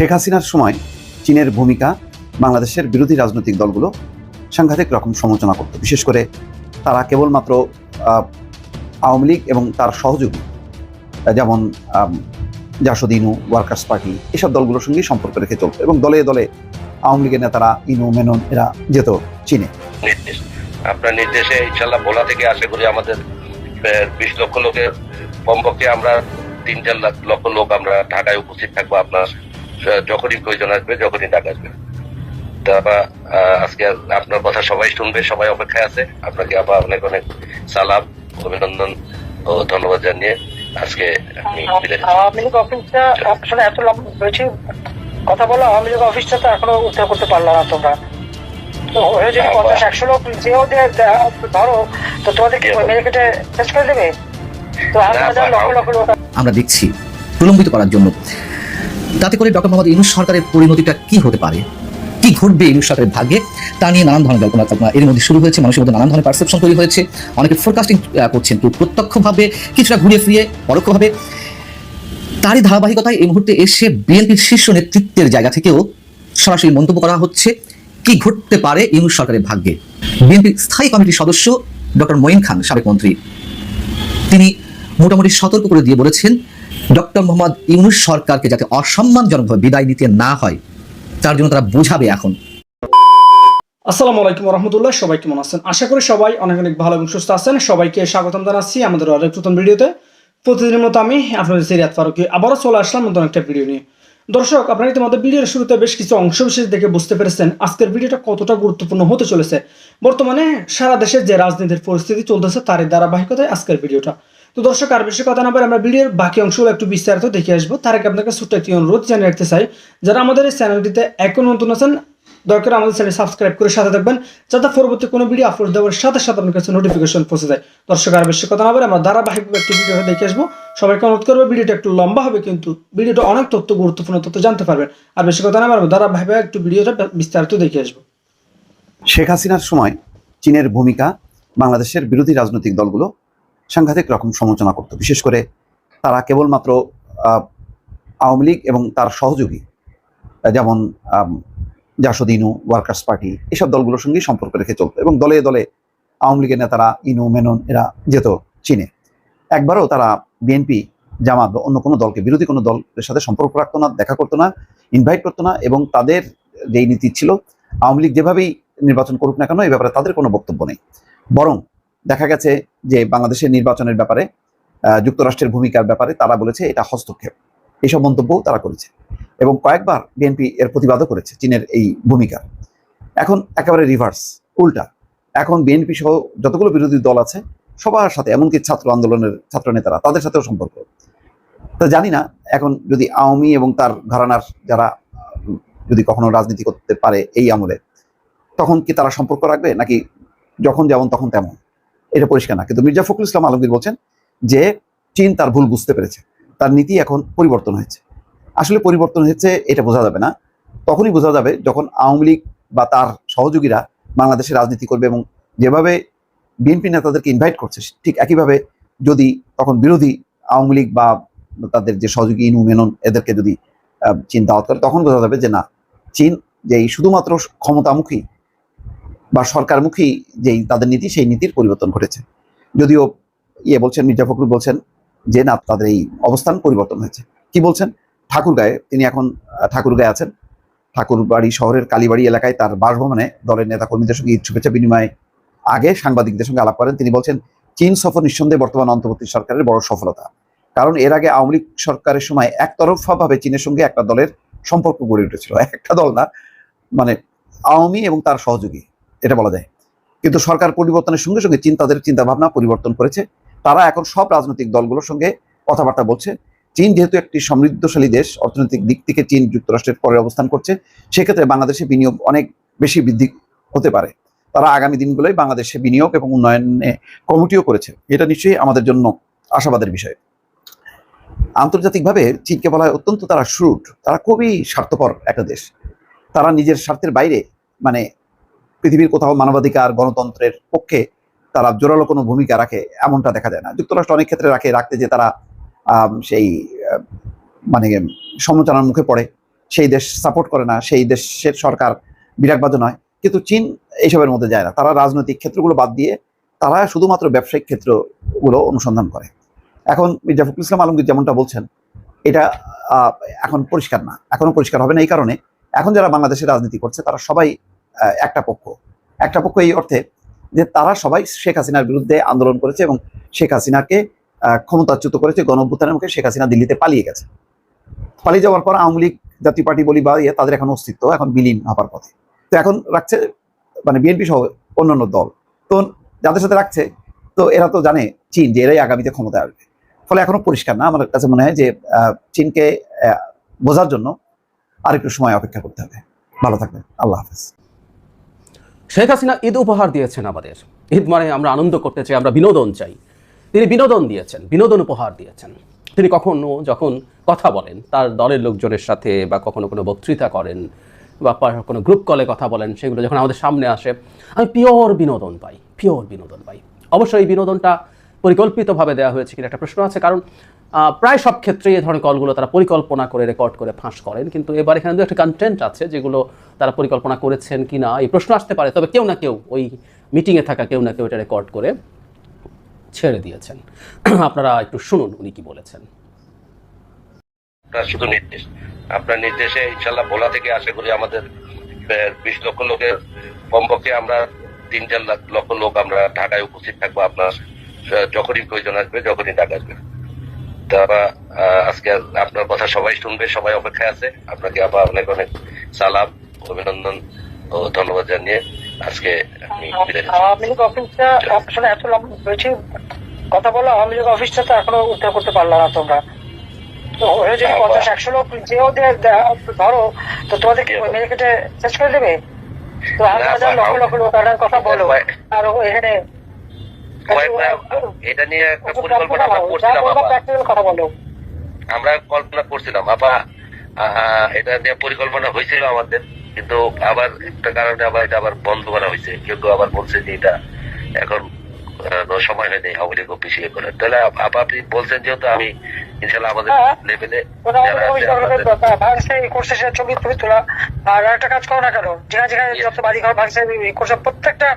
শেখ হাসিনার সময় চীনের ভূমিকা, বাংলাদেশের বিরোধী রাজনৈতিক দলগুলো সাংঘাতিক রকম সমালোচনা করত। বিশেষ করে তারা কেবলমাত্র আওয়ামী লীগ এবং তার সহযোগী যেমন জাসদ ইনু, ওয়ার্কার্স পার্টি, এসব দলগুলোর সঙ্গেই সম্পর্ক রেখে চলত এবং দলে দলে আওয়ামী লীগের নেতারা ইনু, মেনন, এরা যেত চীনে। আপনার নির্দেশে ইনশাল্লাহ ভোলা থেকে আশা করি আমাদের বিশ লক্ষ লোকের কমপক্ষে আমরা তিন চার লক্ষ লোক আমরা ঢাকায় উপস্থিত থাকব। আপনার যখনই প্রয়োজন আসবে যখনই ডাক আসবে। তারপর আজকে আপনার কথা সবাই শুনবে সবাই অপেক্ষায় আছে। আপনাকে আবার অনেক অনেক সালাম অভিনন্দন ও ধন্যবাদ জানিয়ে আজকে আওয়ামী লীগ অফিসটা আসলে এত লম্বা হয়েছে কথা বলো আওয়ামী লীগ অফিসটা তো এখনও উদ্ধার করতে পারল না তোমরা। যদি হ্যাঁ, পঞ্চাশ একশো লোক যেও যে ধরো তো তোমাদের কি কি মেরে কেটে শেষ করে দেবে? তো হাজার লক্ষ লক্ষ লোক আমরা দেখছি প্রলম্বিত করার জন্য। তাতে করে ডক্টর মোহাম্মদ ইউনুস সরকারের পরিণতিটা কি হতে পারে? কি ঘটবে ইউনুস সরকারের ভাগ্যে? তা নিয়ে নানান ধরনের কল্পনা কল্পনা এর মধ্যে শুরু হয়েছে। মানুষের মধ্যে নানান ধরনের পারসেপশন তৈরি হয়েছে। অনেকে ফোরকাস্টিং করছেন কেউ প্রত্যক্ষভাবে, কিছুটা ঘুরিয়ে ফিরিয়ে পরোক্ষভাবে। তারই ধারাবাহিকতায় এই মুহূর্তে এসে বিএনপির শীর্ষ নেতৃত্বের জায়গা থেকেও সরাসরি মন্তব্য করা হচ্ছে, কি ঘটতে পারে ইউনুস সরকারের ভাগ্যে? বিএনপির স্থায়ী কমিটির সদস্য ডক্টর মঈন খান, সাবেক মন্ত্রী। তিনি মোটামুটি সতর্ক করে দিয়ে বলেছেন ডক্টর মোহাম্মদ ইউনুস সরকারকে যাতে অসম্মানজনকভাবে বিদায় নিতে না হয়, তার জন্য তারা বোঝাবে এখন। আসসালামু আলাইকুম রহমতুল্লাহ সবাই কেমন আছেন? আশা করি সবাই অনেক অনেক ভালো এবং সুস্থ আছেন। সবাইকে স্বাগতম জানাচ্ছি আমাদের আরেক নতুন ভিডিওতে। প্রতিদিনের মতো আমি আপনাদের সিরিয়াত ফারুকি আবারও চলে আসলাম নতুন একটা ভিডিও নিয়ে। দর্শক, আপনারা ইতিমধ্যে ভিডিওর শুরুতে বেশ কিছু অংশ বিশেষ দেখে বুঝতে পেরেছেন আজকের ভিডিওটা কতটা গুরুত্বপূর্ণ হতে চলেছে। বর্তমানে সারা দেশের যে রাজনীতির পরিস্থিতি চলতেছে, তারই ধারাবাহিকতায় আজকের ভিডিওটা। তো দর্শক, আর বেশি কথা না বলে আমরা ভিডিওর বাকি অংশগুলো একটু বিস্তারিত দেখে আসব। তার আগে আপনাকে ছোট্ট একটি অনুরোধ জানিয়ে রাখতে চাই, যারা আমাদের এই চ্যানেলটিতে এখন নতুন আছেন দরকার আমাদের চ্যানেল সাবস্ক্রাইব করে সাথে থাকবেন, যাতে পরবর্তী কোনো ভিডিও আপলোড দেওয়ার সাথে সাথে আপনার কাছে নোটিফিকেশন পৌঁছে যায়। দর্শক, আর বেশি কথা না বলে আমরা ধারাবাহিকভাবে একটি ভিডিওটা দেখে আসব। সবাইকে অনুরোধ করব, ভিডিওটা একটু লম্বা হবে, কিন্তু ভিডিওটা অনেক তথ্য, গুরুত্বপূর্ণ তথ্য জানতে পারবেন। আর বেশি কথা না বলে ধারাবাহিকভাবে একটু ভিডিওটা বিস্তারিত দেখে আসব। শেখ হাসিনার সময় চীনের ভূমিকা, বাংলাদেশের বিরোধী রাজনৈতিক দলগুলো সাংঘাতিক রকম সমালোচনা করত। বিশেষ করে তারা কেবলমাত্র আওয়ামী লীগ এবং তার সহযোগী যেমন জাসদ ইনু ওয়ার্কার্স পার্টি, এসব দলগুলোর সঙ্গেই সম্পর্ক রেখে চলত এবং দলে দলে আওয়ামী লীগের নেতারা ইনু, মেনন, এরা যেত চীনে। একবারও তারা বিএনপি, জামাত বা অন্য কোনো দলকে, বিরোধী কোনো দলের সাথে সম্পর্ক রাখতো না, দেখা করতো না ইনভাইট করতো না এবং তাদের যেই নীতি ছিল, আওয়ামী লীগ যেভাবেই নির্বাচন করুক না কেন এই ব্যাপারে তাদের কোনো বক্তব্য নেই। বরং দেখা গেছে যে বাংলাদেশের নির্বাচনের ব্যাপারে যুক্তরাষ্ট্রের ভূমিকার ব্যাপারে তারা বলেছে এটা হস্তক্ষেপ। এইসব মন্তব্যও তারা করেছে এবং কয়েকবার বিএনপি এর প্রতিবাদও করেছে চীনের এই ভূমিকা এখন একেবারে রিভার্স উল্টা। এখন বিএনপি সহ যতগুলো বিরোধী দল আছে, সবার সাথে, এমনকি ছাত্র আন্দোলনের ছাত্র নেতারা, তাদের সাথেও সম্পর্ক। তা জানি না, এখন যদি আওয়ামী এবং তার ঘরানার যারা, যদি কখনো রাজনীতি করতে পারে এই আমলে, তখন কি তারা সম্পর্ক রাখবে? নাকি যখন যেমন তখন তেমন? এটা পরিষ্কার না। কিন্তু মির্জা ফখরুল ইসলাম আলমগীর বলছেন যে চীন তার ভুল বুঝতে পেরেছে। তার নীতি এখন পরিবর্তন হয়েছে। আসলে পরিবর্তন হয়েছে, এটা বোঝা যাবে না। তখনই বোঝা যাবে যখন আওয়ামী লীগ বা তার সহযোগীরা বাংলাদেশে রাজনীতি করবে এবং যেভাবে বিএনপি নেতাদেরকে ইনভাইট করছে, ঠিক একইভাবে যদি তখন বিরোধী আওয়ামী লীগ বা তাদের যে সহযোগী ইনু মেনন, এদেরকে যদি চীন দাওয়াত করে, তখন বোঝা যাবে যে না, চীন যেই শুধুমাত্র ক্ষমতামুখী সরকারমুখী যেই তাদের নীতি, সেই নীতির পরিবর্তন ঘটেছে। যদিও ইয়ে বলছেন, মির্জা ফখরুল বলছেন যে, না, তাদের এই অবস্থান পরিবর্তন হয়েছে। কি বলছেন? ঠাকুরগাঁয়ে, তিনি এখন ঠাকুরগাঁয়ে আছেন। ঠাকুরবাড়ি শহরের কালীবাড়ি এলাকায় তার বাসভবনে দলের নেতা কর্মীদের সঙ্গে ঈদ শুভেচ্ছা বিনিময়ে আগে সাংবাদিকদের সঙ্গে আলাপ করেন। তিনি বলছেন, চীন সফর নিঃসন্দেহে বর্তমান অন্তর্বর্তী সরকারের বড় সফলতা। কারণ এর আগে আওয়ামী লীগ সরকারের সময় একতরফাভাবে চীনের সঙ্গে একটা দলের সম্পর্ক গড়ে উঠেছিল। একটা দল না মানে আওয়ামী এবং তার সহযোগী। এটা বলা যায়। কিন্তু সরকার পরিবর্তনের সঙ্গে সঙ্গে চীন তাদের চিন্তা ভাবনা পরিবর্তন করেছে। তারা এখন সব রাজনৈতিক দলগুলোর সঙ্গে কথাবার্তা বলছে। চীন যেহেতু একটি সমৃদ্ধশালী দেশ, অর্থনৈতিক দিক থেকে চীন যুক্তরাষ্ট্রের পরে অবস্থান করছে, সেক্ষেত্রে বাংলাদেশে বিনিয়োগ অনেক বেশি বৃদ্ধি হতে পারে। তারা আগামী দিনগুলোই বাংলাদেশে বিনিয়োগ এবং উন্নয়নে কমিটিও করেছে। এটা নিশ্চয়ই আমাদের জন্য আশাবাদের বিষয়। আন্তর্জাতিকভাবে চীনকে বলা হয় অত্যন্ত তারা শ্রুট তারা খুবই স্বার্থপর একটা দেশ। তারা নিজের স্বার্থের বাইরে মানে পৃথিবীর কোথাও মানবাধিকার গণতন্ত্রের পক্ষে তারা জোরালো কোনো ভূমিকা রাখে, এমনটা দেখা যায় না। যুক্তরাষ্ট্র অনেক ক্ষেত্রে রাখে, রাখতে যে তারা সেই মানে সমালোচনার মুখে পড়ে। সেই দেশ সাপোর্ট করে না, সেই দেশের সরকার বিরাগবাদ নয়। কিন্তু চীন এইসবের মধ্যে যায় না। তারা রাজনৈতিক ক্ষেত্রগুলো বাদ দিয়ে তারা শুধুমাত্র ব্যবসায়িক ক্ষেত্রগুলো অনুসন্ধান করে। এখন মির্জা ফখরুল ইসলাম আলমগীর যেমনটা বলছেন, এটা এখন পরিষ্কার না। এখনও পরিষ্কার হবে না এই কারণে। এখন যারা বাংলাদেশে রাজনীতি করছে, তারা সবাই একটা পক্ষ। একটা পক্ষ এই অর্থে যে তারা সবাই শেখ হাসিনার বিরুদ্ধে আন্দোলন করেছে এবং শেখ হাসিনাকে ক্ষমতাচ্যুত করেছে গণ অভ্যুত্থানের মুখে শেখ হাসিনা দিল্লিতে পালিয়ে গেছে। পালিয়ে যাওয়ার পর আওয়ামী লীগ, জাতীয় পার্টি বলি বা ইয়ে তাদের এখন অস্তিত্ব এখন বিলীন হবার পথে। তো এখন রাখছে মানে বিএনপি সহ অন্যান্য দল। তো যাদের সাথে রাখছে, তো এরা তো জানে চীন যে এরাই আগামীতে ক্ষমতায় আসবে। ফলে এখনও পরিষ্কার না, আমার কাছে মনে হয় যে চীনকে বোঝার জন্য আরেকটু সময় অপেক্ষা করতে হবে। ভালো থাকবেন। আল্লাহ হাফেজ। শেখ হাসিনা ঈদ উপহার দিয়েছেন আমাদের। ঈদ মানে আমরা আনন্দ করতে চাই, আমরা বিনোদন চাই। তিনি বিনোদন দিয়েছেন, বিনোদন উপহার দিয়েছেন। তিনি কখনো যখন কথা বলেন, তার দলের লোকজনের সাথে বা কখনো কোনো বক্তৃতা করেন বা কোনো গ্রুপ কলে কথা বলেন, সেগুলো যখন আমাদের সামনে আসে, আমি পিওর বিনোদন পাই পিওর বিনোদন পাই। অবশ্যই এই বিনোদনটা পরিকল্পিতভাবে দেওয়া হয়েছে কিনা একটা প্রশ্ন আছে, কারণ প্রায় সব ক্ষেত্রেই এই ধরনের কলগুলো তারা পরিকল্পনা করে রেকর্ড করে ফাঁস করেন। কিন্তু এবার এখানে দু একটা কন্টেন্ট আছে যেগুলো তারা পরিকল্পনা করেছেন কি না এই প্রশ্ন আসতে পারে। তবে কেউ না কেউ ওই মিটিংয়ে থাকা কেউ না কেউ এটা রেকর্ড করে ছেড়ে দিয়েছেন। আপনারা একটু শুনুন উনি কি বলেছেন। শুধু নির্দেশ। আপনার নির্দেশে ইনশাল্লাহ ভোলা থেকে আশা করি আমাদের বিশ লক্ষ লোকের কমপক্ষে আমরা তিন চার লক্ষ লোক আমরা ঢাকায় উপস্থিত থাকব। আপনার যখনই প্রয়োজন আসবে, যখনই ঢাকা আসবে। আজকে আপনার কথা সবাই শুনবে সবাই অপেক্ষায় আছে। আপনাকে আবার অনেক অনেক সালাম অভিনন্দন ও ধন্যবাদ জানিয়ে আজকে আমি বিদায় আওয়ামী লীগ অফিসটা আসলে এত লম্বা বেশি কথা বলো আওয়ামী লীগ অফিসটা তো এখনও উদ্ধার করতে পারল না তোমরা। তো ওরা যদি পঞ্চাশ একশো লোক যেও ধরো তো তোমাদের কি Yeah. মেরে কেটে শেষ করে দেবে? তো হাজার না, হাজার বা- লক্ষ লক্ষ লোক কথা বলো। আর এখানে এটা নিয়ে একটা পরিকল্পনা আমরা করছিলাম আমরা কল্পনা করছিলাম আবার এটা নিয়ে পরিকল্পনা হয়েছিল আমাদের কিন্তু আবার একটা কারণে আবার এটা আবার বন্ধ করা হয়েছে। কেউ আবার বলছে যে এটা এখন সময় হয়নি আওয়ামী অফিস ইয়ে করার তাহলে আপ- আপ- আপনি বলছেন যেহেতু আমি ইনশাল্লাহ আমাদের হ্যাঁ। লেভেলে ছবি ছবি তোলা আর একটা কাজ করো না কেন? যেখানে যেখানে বাড়ি ঘর ভাঙছে প্রত্যেকটা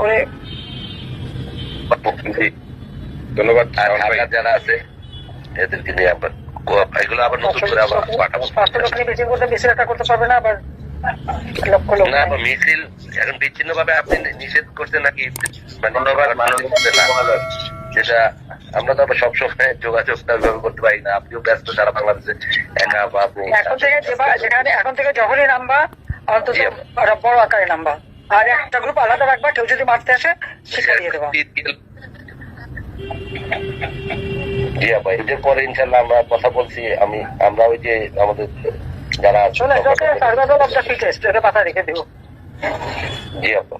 ওরে। ধন্যবাদ। যারা আছে এদেরকে নিয়ে আবার এগুলো আবার নতুন করে আবার পাঠাবো। পাঁচশো লোক নিয়ে মিটিং করতে বেশি একটা করতে পারবে না আবার না মিছিল এখন বিচ্ছিন্ন ভাবে আপনি নিষেধ করছেন নাকি? মানে যেটা আমরা তো আবার সবসময় যোগাযোগ ওইভাবে করতে পারি না। আপনিও ব্যস্ত সারা বাংলাদেশে একা বা আপনি এখন থেকে যেখানে এখন থেকে যখনই নামবা অন্তত একটা বড় আকারে নামবা আর একটা গ্রুপ আলাদা রাখবা কেউ যদি মারতে আসে শিক্ষা দিয়ে দেবা। জি আপা এদের পরে ইনশাল্লাহ আমরা কথা বলছি আমি আমরা ওই যে আমাদের যারা শোনো এটা হচ্ছে সার্ভাইভাল অফ দ্য ফিটেস্ট এটা মাথায় রেখে দিও। জি আপা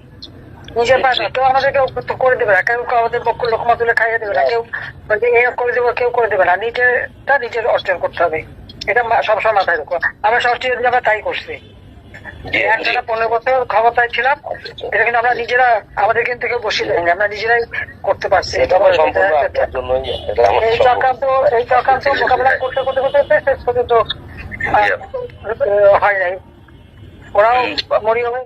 নিজের পাশে কেউ আমাদেরকে করে দেবে না কেউ আমাদের পক্ষ লোকমা তুলে খাইয়ে দেবে না কেউ এ করে দেবে কেউ করে দেবে না। নিজেরটা নিজের অর্জন করতে হবে। এটা সবসময় মাথায় রাখো। আমরা যদি আমরা তাই করছি। জি একটানা পনেরো বছর ক্ষমতায় ছিলাম এটা কিন্তু আমরা নিজেরা আমাদের কিন্তু কেউ বসিয়ে দেয়নি আমরা নিজেরাই করতে পারছি। এই চক্রান্ত এই চক্রান্ত মোকাবেলা করতে করতে করতে করতে শেষ পর্যন্ত হয় নাই। ওরাও মরি হবে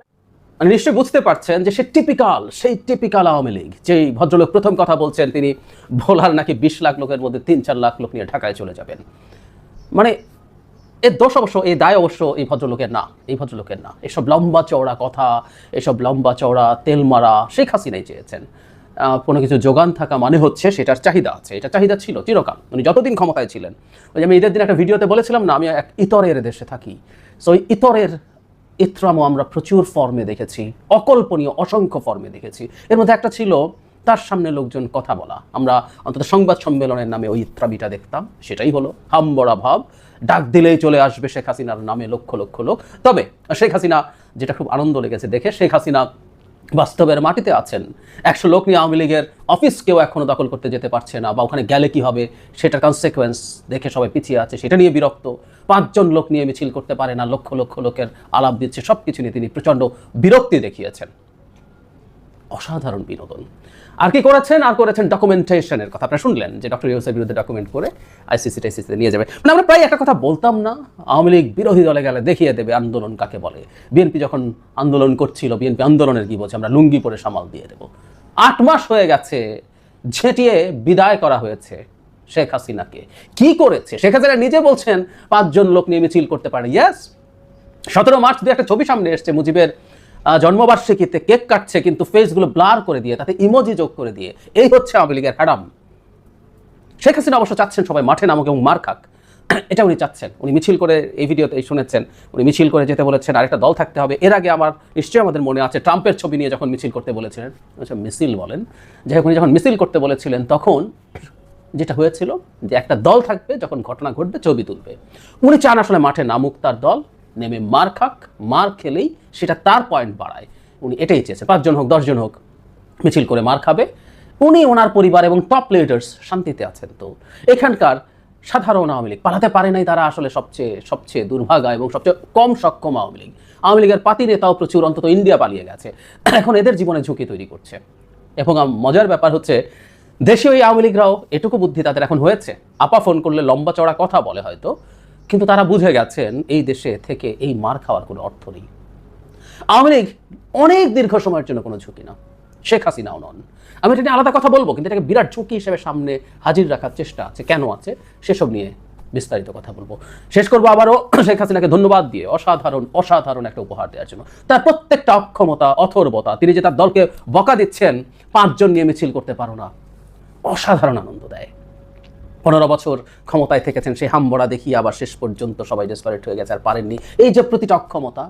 মানে নিশ্চয়ই বুঝতে পারছেন যে সে টিপিক্যাল সেই টিপিক্যাল আওয়ামী লীগ যেই ভদ্রলোক প্রথম কথা বলছেন তিনি ভোলার নাকি বিশ লাখ লোকের মধ্যে তিন চার লাখ লোক নিয়ে ঢাকায় চলে যাবেন। মানে এর দোষ অবশ্য এই দায় অবশ্য এই ভদ্রলোকের না, এই ভদ্রলোকের না। এসব লম্বা চওড়া কথা, এসব লম্বা চওড়া তেল মারা শেখ হাসিনাই চেয়েছেন। কোনো কিছু যোগান থাকা মানে হচ্ছে সেটার চাহিদা আছে, এটা চাহিদা ছিল চিরকাল। উনি যতদিন ক্ষমতায় ছিলেন। ওই যে আমি ঈদের দিন একটা ভিডিওতে বলেছিলাম না, আমি এক ইতরের দেশে থাকি। সো ওই ইতরের ইত্রামও আমরা প্রচুর ফর্মে দেখেছি, অকল্পনীয়, অসংখ্য ফর্মে দেখেছি। এর মধ্যে একটা ছিল, তার সামনে লোকজন কথা বলা। আমরা অন্তত সংবাদ সম্মেলনের নামে ওই ইত্রাবিটা দেখতাম, সেটাই হলো হামবড়া ভাব। ডাক দিলেই চলে আসবে শেখ হাসিনার নামে লক্ষ লক্ষ লোক। তবে শেখ হাসিনা যেটা খুব আনন্দ লেগেছে দেখে, শেখ হাসিনা বাস্তবের মাটিতে আছেন। একশো লোক নিয়ে আওয়ামী লীগের অফিস কেউ এখনও দখল করতে যেতে পারছে না বা ওখানে গেলে কি হবে সেটার কনসিকোয়েন্স দেখে সবাই পিছিয়ে আছে, সেটা নিয়ে বিরক্ত। পাঁচজন লোক নিয়ে মিছিল করতে পারে না, লক্ষ লক্ষ লোকের আলাপ দিচ্ছে সব কিছু নিয়ে তিনি প্রচণ্ড বিরক্তি দেখিয়েছেন। অসাধারণ বিনোদন। আর কি করেছেন? আর করেছেন ডকুমেন্টেশনের কথা। আপনারা শুনলেন যে ডক্টর ইউসের বিরুদ্ধে ডকুমেন্ট করে আইসিসি টাইসিসিতে নিয়ে যাবে। মানে আমরা প্রায় একটা কথা বলতাম না, আওয়ামী লীগ বিরোধী দলে গেলে দেখিয়ে দেবে আন্দোলন কাকে বলে। বিএনপি যখন আন্দোলন করছিল, বিএনপি আন্দোলনের কি বলছে, আমরা লুঙ্গি পরে সামাল দিয়ে দেবো। আট মাস হয়ে গেছে, ঝেঁটিয়ে বিদায় করা হয়েছে শেখ হাসিনাকে। কি করেছে? শেখ হাসিনা নিজে বলছেন, পাঁচজন লোক নিয়ে মিছিল করতে পারে। ইয়েস সতেরো মার্চ দু একটা ছবি সামনে এসছে মুজিবের জন্মবার্ষিকীতে কেক কাটছে, কিন্তু ফেসগুলো ব্লার করে দিয়ে, তাতে ইমোজি যোগ করে দিয়ে, এই হচ্ছে আওয়ামী লীগের হ্যাডাম শেখ হাসিনা অবশ্য চাচ্ছেন সবাই মাঠে নামুক এবং মার খাক। এটা উনি চাচ্ছেন। উনি মিছিল করে এই ভিডিওতে শুনেছেন। উনি মিছিল করে যেতে বলেছেন, আরেকটা দল থাকতে হবে। এর আগে আমার, নিশ্চয়ই আমাদের মনে আছে, ট্রাম্পের ছবি নিয়ে যখন মিছিল করতে বলেছিলেন আচ্ছা মিছিল বলেন, যাই উনি যখন মিছিল করতে বলেছিলেন, তখন যেটা হয়েছিল যে একটা দল থাকবে, যখন ঘটনা ঘটবে, ছবি তুলবে। উনি চান আসলে মাঠে নামুক তার দল। নেমে মার খাক, মার খেলেই সেটা তার পয়েন্ট বাড়ায়। উনি এটাই চেয়েছে, পাঁচজন হোক, দশজন হোক, মিছিল করে মার খাবে। উনি ওনার পরিবার এবং টপ লিডার্স শান্তিতে আছেন তো। এখানকার সাধারণ আওয়ামী লীগ পালাতে পারে নাই তারা আসলে সবচেয়ে সবচেয়ে দুর্ভাগা এবং সবচেয়ে কম সক্ষম আওয়ামী লীগ। আওয়ামী লীগের পাতি নেতাও প্রচুর, অন্তত ইন্ডিয়া পালিয়ে গেছে। এখন এদের জীবনে ঝুঁকি তৈরি করছে। এবং মজার ব্যাপার হচ্ছে, দেশীয় ওই আওয়ামী লীগরাও এটুকু বুদ্ধি তাদের এখন হয়েছে। আপা ফোন করলে লম্বা চড়া কথা বলে হয়তো। কিন্তু তারা বুঝে গেছেন এই দেশে থেকে এই মার খাওয়ার কোনো অর্থ নেই। আওয়ামী লীগ অনেক দীর্ঘ সময়ের জন্য কোনো ঝুঁকি না। শেখ হাসিনাও নন। আমি এটা নিয়ে আলাদা কথা বলব, কিন্তু এটাকে বিরাট ঝুঁকি হিসেবে সামনে হাজির রাখার চেষ্টা আছে, কেন আছে, সেসব নিয়ে বিস্তারিত কথা বলব। শেষ করব আবারও, শেখ হাসিনাকে ধন্যবাদ দিয়ে অসাধারণ অসাধারণ একটা উপহার দেওয়ার জন্য। তার প্রত্যেকটা অক্ষমতা, অথর্বতা, তিনি যে তার দলকে বকা দিচ্ছেন, পাঁচজন নিয়ে মিছিল করতে পারো না। অসাধারণ আনন্দ দেয়। পনেরো বছর ক্ষমতায় থেকেছেন, সেই হামবড়া দেখিয়ে আবার শেষ পর্যন্ত সবাই ডেসপারেট হয়ে গেছে আর পারেননি। এই যে প্রতিটা অক্ষমতা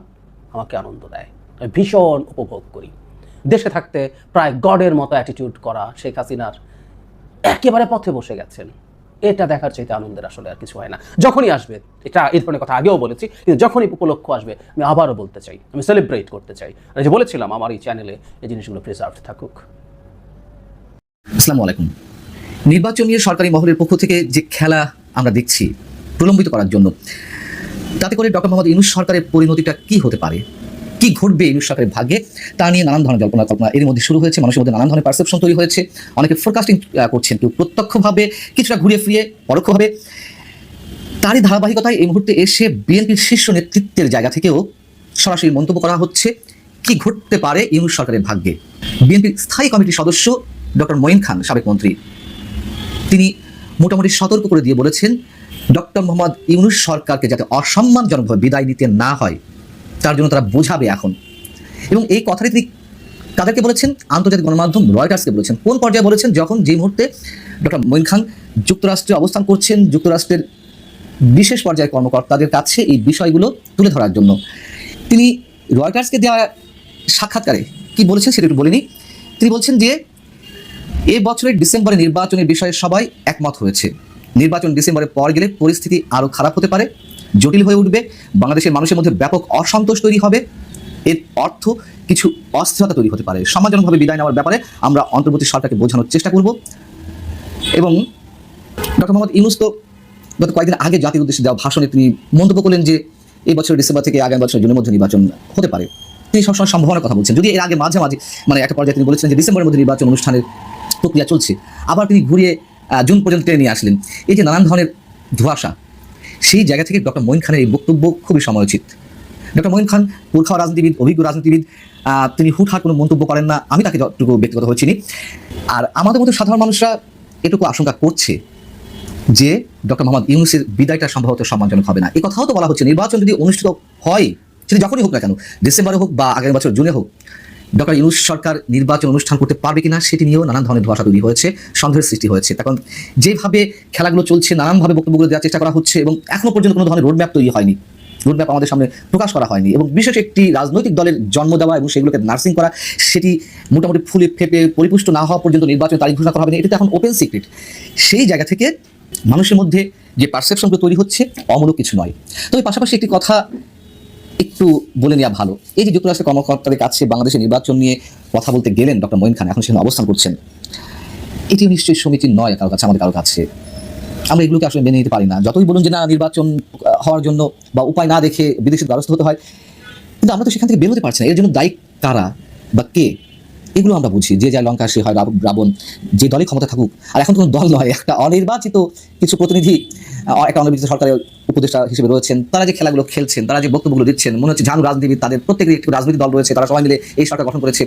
আমাকে আনন্দ দেয়। আমি ভীষণ উপভোগ করি। দেশে থাকতে প্রায় গডের মতো অ্যাটিটিউড করা শেখ হাসিনার একেবারে পথে বসে গেছেন। এটা দেখার চাইতে আনন্দের আসলে আর কিছু হয় না। যখনই আসবে, এটা এই ধরনের কথা আগেও বলেছি, কিন্তু যখনই উপলক্ষ আসবে, আমি আবারও বলতে চাই, আমি সেলিব্রেট করতে চাই। আর যে বলেছিলাম, আমার এই চ্যানেলে এই জিনিসগুলো প্রিজার্ভ থাকুক। আসসালামু আলাইকুম। নির্বাচন নিয়ে সরকারি মহলের পক্ষ থেকে যে খেলা আমরা দেখছি, প্রলম্বিত করার জন্য, তাতে করে ডক্টর মোহাম্মদ ইউনুস সরকারের পরিণতিটা কি হতে পারে? কি ঘটবে ইউনুস সরকারের ভাগ্যে? তা নিয়ে নানান ধরনের জল্পনা কল্পনা এর মধ্যে শুরু হয়েছে, মানুষের মধ্যে নানান ধরনের পারসেপশন তৈরি হয়েছে। অনেকে ফোরকাস্টিং করছেন, কেউ প্রত্যক্ষভাবে কিছুটা ঘুরিয়ে ফিরিয়ে পরোক্ষভাবে। তারই ধারাবাহিকতায় এই মুহূর্তে এসে বিএনপির শীর্ষ নেতৃত্বের জায়গা থেকেও সরাসরি মন্তব্য করা হচ্ছে, কি ঘটতে পারে ইউনুস সরকারের ভাগ্যে? বিএনপির স্থায়ী কমিটির সদস্য ডক্টর মঈন খান, সাবেক মন্ত্রী। তিনি মোটামুটি সতর্ক করে দিয়ে বলেছেন, ডক্টর মোহাম্মদ ইউনুস সরকারকে যাতে অসম্মানজনকভাবে বিদায় নিতে না হয়, তার জন্য তারা বোঝাবে এখন। এবং এই কথাটি তিনি কাদেরকে বলেছেন? আন্তর্জাতিক গণমাধ্যম রয়টার্সকে বলেছেন। কোন পর্যায়ে বলেছেন? যখন যে মুহূর্তে ডক্টর মঈন খান যুক্তরাষ্ট্রে অবস্থান করছেন, যুক্তরাষ্ট্রের বিশেষ পর্যায়ের কর্মকর্তাদের কাছে এই বিষয়গুলো তুলে ধরার জন্য। তিনি রয়টার্সকে দেওয়া সাক্ষাৎকারে কি বলেছেন সেটা একটু বলিনি। তিনি বলছেন যে এ বছরের ডিসেম্বরে নির্বাচনের বিষয়ে সবাই একমত হয়েছে। নির্বাচন ডিসেম্বরের পর গেলে পরিস্থিতি আরও খারাপ হতে পারে, জটিল হয়ে উঠবে, বাংলাদেশের মানুষের মধ্যে ব্যাপক অসন্তোষ তৈরি হবে, এর অর্থ কিছু অস্থিরতা তৈরি হতে পারে। সমাজজনকভাবে বিদায় নেওয়ার ব্যাপারে আমরা অন্তর্বর্তী সরকারকে বোঝানোর চেষ্টা করব। এবং ডক্টর মোহাম্মদ ইউনুস তো গত কয়েকদিন আগে জাতির উদ্দেশ্যে দেওয়া ভাষণে তিনি মন্তব্য করলেন যে, এই বছর ডিসেম্বর থেকে আগামী বছর জুনের মধ্যে নির্বাচন হতে পারে। তিনি সবসময় সম্ভাবনার কথা বলছেন। যদি এর আগে মাঝে মাঝে মানে একটা পর্যায়ে তিনি বলেছিলেন যে, ডিসেম্বরের মধ্যে নির্বাচন অনুষ্ঠানের প্রক্রিয়া চলছে। আবার তিনি ঘুরিয়ে জুন পর্যন্ত টেনে নিয়ে আসলেন। এই যে নানান ধরনের ধোঁয়াশা, সেই জায়গা থেকে ডক্টর মঈন খানের এই বক্তব্য খুবই সময়োচিত ডক্টর মঈন খান পুরখাওয়া রাজনীতিবিদ, অভিজ্ঞ রাজনীতিবিদ তিনি হুটহাট কোনো মন্তব্য করেন না। আমি তাকে যতটুকু ব্যক্তিগত চিনি আর আমাদের মতো সাধারণ মানুষরা এটুকু আশঙ্কা করছে যে ডক্টর মোহাম্মদ ইউনুসের বিদায়টা সম্ভবত সম্মানজনক হবে না। এ কথাও তো বলা হচ্ছে, নির্বাচন যদি অনুষ্ঠিত হয়, সেটা যখনই হোক না কেন, ডিসেম্বরে হোক বা আগামী বছর জুনে হোক ডক্টর ইউনুস সরকার নির্বাচন অনুষ্ঠান করতে পারবে কিনা সেটি নিয়েও নানান ধরনের ধোয়াশা তৈরি হয়েছে, সন্দেহের সৃষ্টি হয়েছে। তখন যেভাবে খেলাগুলো চলছে, নানানভাবে বক্তব্যগুলো দেওয়ার চেষ্টা করা হচ্ছে এবং এখনও পর্যন্ত কোনো ধরনের রোডম্যাপ তৈরি হয়নি। রোডম্যাপ আমাদের সামনে প্রকাশ করা হয়নি এবং বিশেষ একটি রাজনৈতিক দলের জন্ম দেওয়া এবং সেগুলোকে নার্সিং করা, সেটি মোটামুটি ফুলে ফেপে পরিপুষ্ট না হওয়া পর্যন্ত নির্বাচন তারিখ ঘোষণা করা হবে এটা এখন ওপেন সিক্রেট সেই জায়গা থেকে মানুষের মধ্যে যে পারসেপশনগুলো তৈরি হচ্ছে, অমূলক কিছু নয়। তবে পাশাপাশি একটি কথা একটু বলে নেওয়া ভালো। এই যে যুক্তরাষ্ট্রের কর্মকর্তাদের কাছে বাংলাদেশের নির্বাচন নিয়ে কথা বলতে গেলেন ডক্টর মঈন খান, এখন সেখানে অবস্থান করছেন। এটিও নিশ্চয়ই সমিতি নয় কারও কাছে, আমাদের কারও কাছে। আমরা এগুলোকে আসলে মেনে নিতে পারি না। যতই বলুন যে না, নির্বাচন হওয়ার জন্য বা উপায় না দেখে বিদেশের দ্বারস্থ হতে হয়, কিন্তু আমরা তো সেখান থেকে বেরোতে পারছি না। এর জন্য দায়ী কারা বা কে? এগুলো আমরা বুঝি। যে যায় লঙ্কা সে হয় রাব- রাবণ, যে দলে ক্ষমতা থাকুক। আর এখন কোনো দল নয়, একটা অনির্বাচিত কিছু প্রতিনিধি একটা অনির্বাচিত সরকারের উপদেষ্টা হিসেবে রয়েছেন। তারা যে খেলাগুলো খেলছেন, তারা যে বক্তব্যগুলো দিচ্ছেন, মনে হচ্ছে ঝানু রাজনীতিবিদ তাদের প্রত্যেকের একটি রাজনৈতিক দল রয়েছে, তারা সবাই মিলে এই সরকার গঠন করেছে।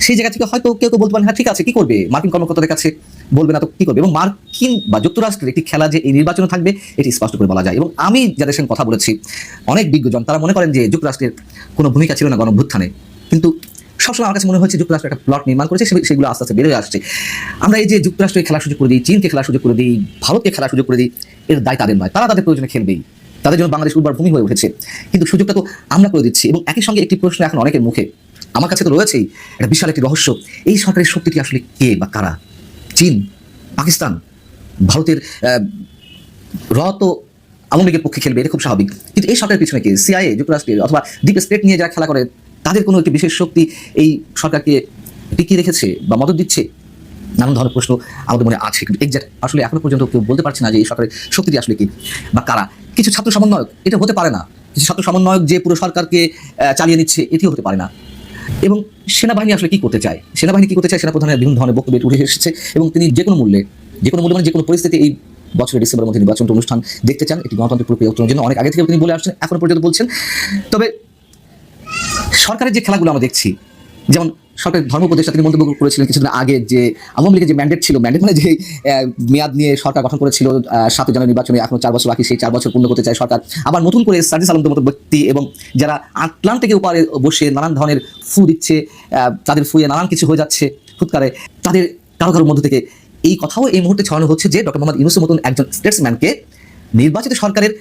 সেই জায়গা থেকে হয়তো কেউ কেউ বলতে পারেন হ্যাঁ ঠিক আছে, কি করবে? মার্কিন কর্মকর্তাদের কাছে বলবে না তো কি করবে? এবং মার্কিন বা যুক্তরাষ্ট্রের একটি খেলা যে এই নির্বাচনে থাকবে, এটি স্পষ্ট করে বলা যায়। এবং আমি যাদের সঙ্গে কথা বলেছি, অনেক বিজ্ঞজন, তারা মনে করেন যে যুক্তরাষ্ট্রের কোনো ভূমিকা ছিল না গণভ্যুত্থানে। কিন্তু সবসময় আমার কাছে মনে হচ্ছে যুক্তরাষ্ট্র একটা প্লট নির্মাণ করেছে সেগুলো আস্তে আস্তে বেড়ে আসছে। আমরা এই যে যুক্তরাষ্ট্রকে খেলার সুযোগ করে দিই, চীনকে খেলার সুযোগ করে দিই, ভারতকে খেলার সুযোগ করে দিই, এর দায় তাদের নয়। তারা তাদের প্রয়োজনে খেলবেই। তাদের জন্য বাংলাদেশ উর্বর ভূমি হয়ে উঠেছে। কিন্তু সুযোগটা তো আমরা করে দিচ্ছি এবং একই সঙ্গে একটি প্রশ্ন এখন অনেকের মুখে। আমার কাছে তো রয়েছেই, একটা বিশাল একটি রহস্য। এই সরকারের শক্তিটি আসলে কে বা কারা? চীন, পাকিস্তান, ভারতের র তো আওয়ামী লীগের পক্ষে খেলবে, এটা খুব স্বাভাবিক। কিন্তু এই সরকারের পিছনে কে? সিআইএ যুক্তরাষ্ট্রের, অথবা ডিপ স্টেট নিয়ে যারা খেলা করে তাদের কোনো একটি বিশেষ শক্তি এই সরকারকে টিকিয়ে রেখেছে বা মদত দিচ্ছে? নানান ধরনের প্রশ্ন আমাদের মনে আছে, কিন্তু এক্সাক্ট আসলে এখনও পর্যন্ত কেউ বলতে পারছে না যে এই সরকারের শক্তিটি আসলে কি বা কারা। কিছু ছাত্র সমন্বয়ক, এটা হতে পারে না। কিছু ছাত্র সমন্বয়ক যে পুরো সরকারকে চালিয়ে নিচ্ছে, এটিও হতে পারে না। এবং সেনাবাহিনী আসলে কি করতে চায়? সেনাবাহিনী কি করতে চায় সেনাপ্রধানের বিভিন্ন ধরনের বক্তব্য উঠে এসেছে এবং তিনি যে কোনো মূল্যে, যে কোনো মূল্যে মানে যে কোনো পরিস্থিতি এই বছরের ডিসেম্বরের মধ্যে নির্বাচন অনুষ্ঠান দেখতে চান একটি গণতান্ত্রিক প্রক্রিয়া উত্তরণের জন্য অনেক আগে থেকে তিনি বলে আসছেন, এখনও পর্যন্ত বলছেন। তবে সরকারের যে খেলাগুলো আমরা দেখছি, যেমন সরকারের ধর্ম উপদেষ্টা তিনি মন্তব্য করেছিলেন কিছুদিন আগে যে আওয়ামী লীগের যে ম্যান্ডেট ছিল ম্যান্ডেট মানে যে মেয়াদ নিয়ে সরকার গঠন করেছিল সাতই জানুয়ারি নির্বাচনে এখনও চার বছর বাকি, সেই চার বছর পূর্ণ করতে চায় সরকার। আবার নতুন করে সার্জিস আলমদের মতো ব্যক্তি এবং যারা আটলান্টিকের উপরে বসে নানান ধরনের ফু দিচ্ছে তাদের ফুয়ে নানান কিছু হয়ে যাচ্ছে ফুৎকারে, তাদের কারও কারোর মধ্যে থেকে এই কথাও এই মুহূর্তে ছড়ানো হচ্ছে যে ডক্টর মোহাম্মদ ইউনুসের মতন একজন স্টেটসম্যানকে নির্বাচিত সরকারের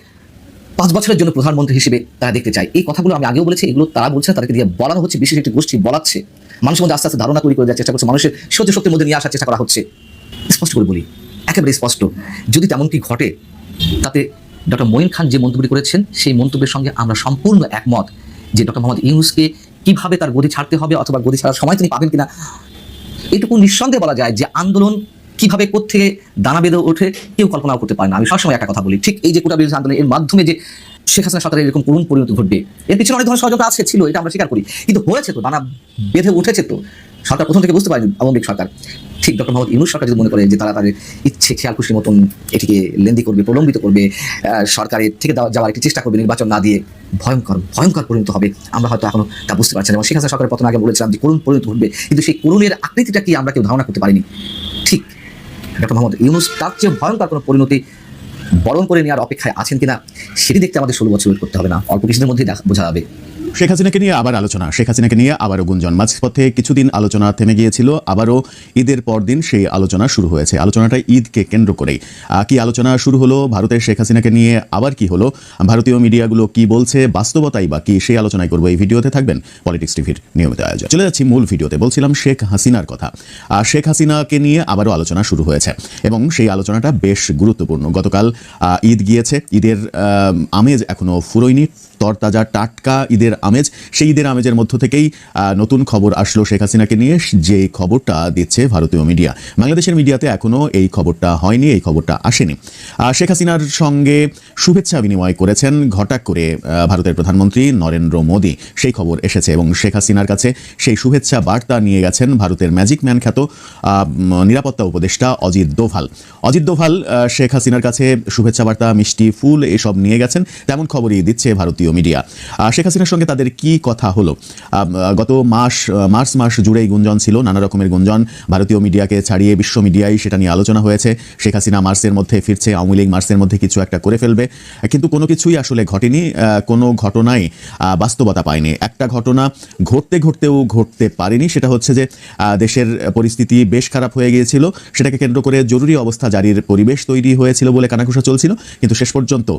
পাঁচ বছরের জন্য প্রধানমন্ত্রী হিসেবে তারা দেখতে চায়। এই কথাগুলো আমি আগেও বলেছি, এগুলো তারা বলছে, তাদেরকে দিয়ে বলানো হচ্ছে, বিশেষ একটি গোষ্ঠী বলাচ্ছে। মানুষের মধ্যে আস্তে আস্তে ধারণা তৈরি করে দেওয়ার চেষ্টা করছে, মানুষের সহ্য শক্তির মধ্যে নিয়ে আসার চেষ্টা করা হচ্ছে। স্পষ্ট করে বলি, একেবারে স্পষ্ট। যদি তেমনটি ঘটে, তাতে ডক্টর মঈন খান যে মন্তব্য করেছেন, সেই মন্তব্যের সঙ্গে আমরা সম্পূর্ণ একমত যে ডক্টর মোহাম্মদ ইউনুসকে কীভাবে তার গদি ছাড়তে হবে অথবা গদি ছাড়ার সময় তিনি পাবেন কিনা, এটুকু নিঃসন্দেহে বলা যায় যে আন্দোলন কীভাবে কোথেকে দানা বেঁধে ওঠে কেউ কল্পনাও করতে পারে না। আমি সবসময় একটা কথা বলি। ঠিক এই যে কোটা বিরোধী আন্দোলন এর মাধ্যমে যে শেখ হাসিনা সরকারের এরকম করুণ পরিণতি ঘটবে এর পিছনে অনেক ধরনের ষড়যন্ত্র আছে, ছিল, এটা আমরা স্বীকার করি। কিন্তু হয়েছে তো, দানা বেঁধে উঠেছে তো। সরকার প্রথম থেকে বুঝতে পারেনি আওয়ামী লীগ সরকার। ঠিক ডক্টর মোহাম্মদ ইউনুস সরকার যদি মনে করে যে তারা তাদের ইচ্ছে, খেয়াল খুশির মতন এটিকে লেন্দি করবে, প্রলম্বিত করবে সরকারের থেকে যাওয়ার একটি চেষ্টা করবে নির্বাচন না দিয়ে, ভয়ঙ্কর ভয়ঙ্কর পরিণত হবে। আমরা হয়তো এখনও তা বুঝতে পারছি না। এবং শেখ হাসিনা সরকারের পতন আগে বলেছিলাম যে করুণ পরিণত ঘটবে, কিন্তু সেই করুণের আকৃতিটা কি আমরা কেউ ধারণা করতে পারিনি। ঠিক ডক্টর মোহাম্মদ ইউনুস, তার চেয়ে ভয়ঙ্কর কোনো পরিণতি বরণ করে নেওয়ার অপেক্ষায় আছেন কিনা, সেটি দেখতে আমাদের ষোলো বছর করতে হবে না। অল্প কিছুদের মধ্যেই দেখা- বোঝা যাবে। শেখ হাসিনাকে নিয়ে আবার আলোচনা। শেখ হাসিনাকে নিয়ে আবারও গুঞ্জন। মাঝপথে কিছুদিন আলোচনা থেমে গিয়েছিল, আবারও ঈদের পরদিন সেই আলোচনা শুরু হয়েছে। আলোচনাটা ঈদকে কেন্দ্র করেই। কি আলোচনা শুরু হলো, ভারতের শেখ হাসিনাকে নিয়ে আবার কি হলো, ভারতীয় মিডিয়াগুলো কি বলছে, বাস্তবতাই বা কি, সেই আলোচনায় করব এই ভিডিওতে থাকবেন পলিটিক্স টিভির নিয়মিত আয়োজন। চলে যাচ্ছি মূল ভিডিওতে। বলছিলাম শেখ হাসিনার কথা। আর শেখ হাসিনাকে নিয়ে আবারও আলোচনা শুরু হয়েছে এবং সেই আলোচনাটা বেশ গুরুত্বপূর্ণ। গতকাল ঈদ গিয়েছে। ঈদের আমেজ এখনও ফুরোয়নি। তরতাজা টাটকা ঈদের আমেজ, সেই ঈদের আমেজের মধ্য থেকেই নতুন খবর আসলো শেখ হাসিনাকে নিয়ে। যে খবরটা দিচ্ছে ভারতীয় মিডিয়া। বাংলাদেশের মিডিয়াতে এখনও এই খবরটা হয়নি, এই খবরটা আসেনি। শেখ হাসিনার সঙ্গে শুভেচ্ছা বিনিময় করেছেন ঘটাক করে ভারতের প্রধানমন্ত্রী নরেন্দ্র মোদী। সেই খবর এসেছে এবং শেখ হাসিনার কাছে সেই শুভেচ্ছা বার্তা নিয়ে গেছেন ভারতের ম্যাজিক ম্যান খ্যাত নিরাপত্তা উপদেষ্টা অজিত দোভাল। অজিত দোভাল শেখ হাসিনার কাছে শুভেচ্ছা বার্তা, মিষ্টি, ফুল এসব নিয়ে গেছেন। তেমন খবরই দিচ্ছে ভারতীয় মিডিয়া। শেখ হাসিনার সঙ্গে তাদের কি কথা হলো? গত মাস মার্চ মাস জুড়েই গুঞ্জন ছিল, নানা রকমের গুঞ্জন। ভারতীয় মিডিয়াকে ছাড়িয়ে বিশ্ব মিডিয়ায় সেটা নিয়ে আলোচনা হয়েছে। শেখ হাসিনা মার্চের মধ্যে ফিরছে, আওয়ামী লীগ মার্চের মধ্যে কিছু একটা করে ফেলবে। কিন্তু কোনো কিছুই আসলে ঘটেনি কোনো ঘটনাই বাস্তবতা পায়নি। একটা ঘটনা ঘটতে ঘটতেও ঘটতে পারেনি, সেটা হচ্ছে যে দেশের পরিস্থিতি বেশ খারাপ হয়ে গিয়েছিল। সেটাকে কেন্দ্র করে জরুরি অবস্থা জারির পরিবেশ তৈরি হয়েছিল বলে কানাঘুষা চলছিল। কিন্তু শেষ পর্যন্ত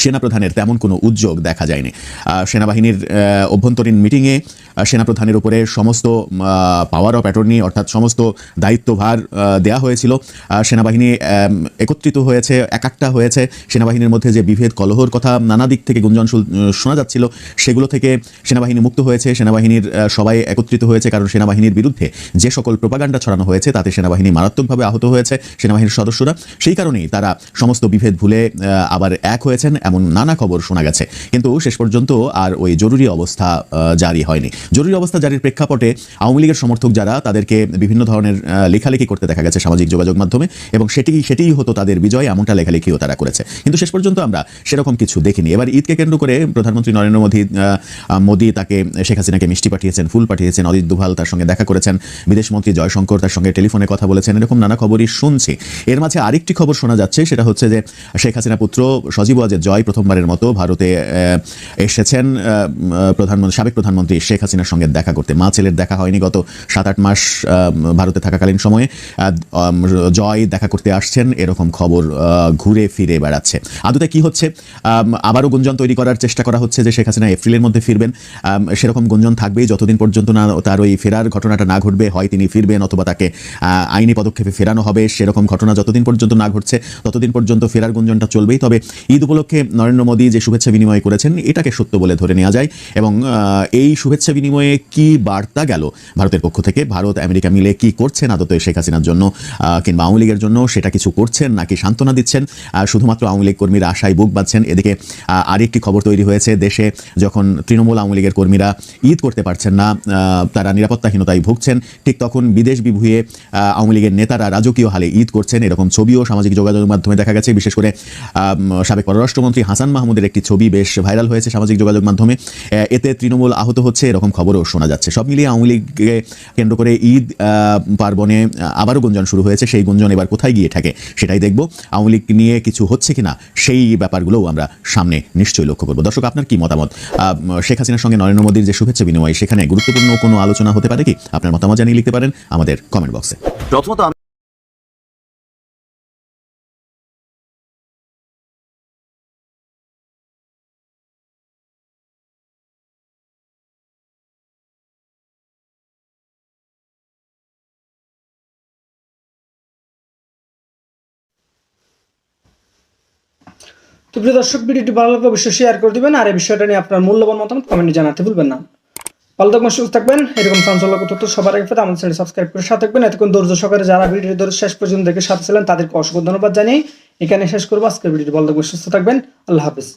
সেনাপ্রধানের তেমন কোনো উদ্যোগ দেখা যায়নি। সেনাবাহিনীর অভ্যন্তরীণ মিটিংয়ে সেনাপ্রধানের উপরে সমস্ত পাওয়ার অফ অ্যাটর্নি অর্থাৎ সমস্ত দায়িত্বভার দেয়া হয়েছিল। সেনাবাহিনী একত্রিত হয়েছে একাট্টা হয়েছে। সেনাবাহিনীর মধ্যে যে বিভেদ, কলহর কথা নানা দিক থেকে গুঞ্জন শোনা যাচ্ছিল, সেগুলো থেকে সেনাবাহিনী মুক্ত হয়েছে। সেনাবাহিনীর সবাই একত্রিত হয়েছে কারণ সেনাবাহিনীর বিরুদ্ধে যে সকল প্রোপাগান্ডা ছড়ানো হয়েছে, তাতে সেনাবাহিনী মারাত্মকভাবে আহত হয়েছে, সেনাবাহিনীর সদস্যরা। সেই কারণেই তারা সমস্ত বিভেদ ভুলে আবার এক হয়েছেন। এমন নানা খবর শোনা গেছে। কিন্তু শেষ পর্যন্ত আর ওই জরুরি অবস্থা জারি হয়নি। জরুরি অবস্থা জারির প্রেক্ষাপটে আওয়ামী লীগের সমর্থক যারা, তাদেরকে বিভিন্ন ধরনের লেখালেখি করতে দেখা গেছে সামাজিক যোগাযোগ মাধ্যমে এবং সেটি, সেটিই হতো তাদের বিজয়, এমনটা লেখালেখিও তারা করেছে। কিন্তু শেষ পর্যন্ত আমরা সেরকম কিছু দেখিনি। এবার ঈদকে কেন্দ্র করে প্রধানমন্ত্রী নরেন্দ্র মোদী মোদী তাকে, শেখ হাসিনাকে মিষ্টি পাঠিয়েছেন, ফুল পাঠিয়েছেন, অজিত দুভাল তার সঙ্গে দেখা করেছেন বিদেশমন্ত্রী জয়শঙ্কর তার সঙ্গে টেলিফোনে কথা বলেছেন, এরকম নানা খবরই শুনছি। এর মাঝে আরেকটি খবর শোনা যাচ্ছে, সেটা হচ্ছে যে শেখ হাসিনা পুত্র সজীব ওয়াজেদ জয় প্রথমবারের মতো ভারতে এসেছেন প্রধানমন্ত্রী সাবেক প্রধানমন্ত্রী শেখ হাসিনার সঙ্গে দেখা করতে। মা ছেলের দেখা হয়নি গত সাত আট মাস ভারতে থাকাকালীন সময়ে। জয় দেখা করতে আসছেন, এরকম খবর ঘুরে ফিরে বেড়াচ্ছে। আদতে কি হচ্ছে? আবারও গুঞ্জন তৈরি করার চেষ্টা করা হচ্ছে যে শেখ হাসিনা এপ্রিলের মধ্যে ফিরবেন। সেরকম গুঞ্জন থাকবেই যতদিন পর্যন্ত না তার ওই ফেরার ঘটনাটা না ঘটবে, হয় তিনি ফিরবেন অথবা তাকে আইনি পদক্ষেপে ফেরানো হবে, সেরকম ঘটনা যতদিন পর্যন্ত না ঘটছে, ততদিন পর্যন্ত ফেরার গুঞ্জনটা চলবেই। তবে ঈদ উপলক্ষে নরেন্দ্র মোদী যে শুভেচ্ছা বিনিময় করেছেন, এটাকে সত্য বলে ধরে নেওয়া যায় এবং এই শুভেচ্ছা বিনিময়ে কি বার্তা গেল ভারতের পক্ষ থেকে? ভারত, আমেরিকা মিলে কি করছেন আদতে শেখ হাসিনার জন্য? কিংবা আওয়ামী লীগের জন্য সেটা কিছু করছেন নাকি সান্ত্বনা দিচ্ছেন? শুধুমাত্র আওয়ামী লীগ কর্মীরা আশায় বুক বাঁধছেন? এদিকে আরেকটি খবর তৈরি হয়েছে, দেশে যখন তৃণমূল আওয়ামী লীগের কর্মীরা ঈদ করতে পারছেন না তারা নিরাপত্তাহীনতায় ভুগছেন। ঠিক তখন বিদেশ বিভুঁয়ে আওয়ামী লীগের নেতারা রাজকীয় হালে ঈদ করছেন। এরকম ছবিও সামাজিক যোগাযোগের মাধ্যমে দেখা গেছে। বিশেষ করে সাবেক পররাষ্ট্রমন্ত্রী হাসান মাহমুদের একটি ছবি বেশ ভাইরাল হয়েছে সামাজিক যোগাযোগ মাধ্যমে। এতে তৃণমূল আহত হচ্ছে, এরকম খবরও শোনা যাচ্ছে। সব মিলিয়ে আওয়ামী লীগকে কেন্দ্র করে ঈদ পার্বণে আবারও গুঞ্জন শুরু হয়েছে। সেই গুঞ্জন এবার কোথায় গিয়ে থাকে সেটাই দেখব। আওয়ামী লীগ নিয়ে কিছু হচ্ছে কিনা সেই ব্যাপারগুলোও আমরা সামনে নিশ্চয়ই লক্ষ্য করব। দর্শক, আপনার কি মতামত? শেখ হাসিনার সঙ্গে নরেন্দ্র মোদীর যে শুভেচ্ছা বিনিময়, সেখানে গুরুত্বপূর্ণ কোনো আলোচনা হতে পারে কি? আপনার মতামত জানিয়ে লিখতে পারেন আমাদের কমেন্ট বক্সে। প্রথমত তো প্রিয় দর্শক, ভিডিওটি ভালো লাগলে অবশ্যই শেয়ার করে দেবেন আর এই বিষয়টা নিয়ে আপনার মূল্যবান মতামত কমেন্টে জানাতে ভুলবেন না। ভালো থাকবেন, সুস্থ থাকবেন। এরকম চাঞ্চল্যক তথ্য সবার আগে পেতে আমাদের চ্যানেল সাবস্ক্রাইব করে সাথে থাকবেন। এতক্ষণ ধৈর্য সহকারে যারা ভিডিও ধরে শেষ পর্যন্ত দেখে সাথে ছিলেন, তাদেরকে অসংখ্য ধন্যবাদ জানিয়ে এখানে শেষ করব। আজকের ভিডিওটি ভালো থাকবেন, সুস্থ থাকবেন। আল্লাহ হাফিজ।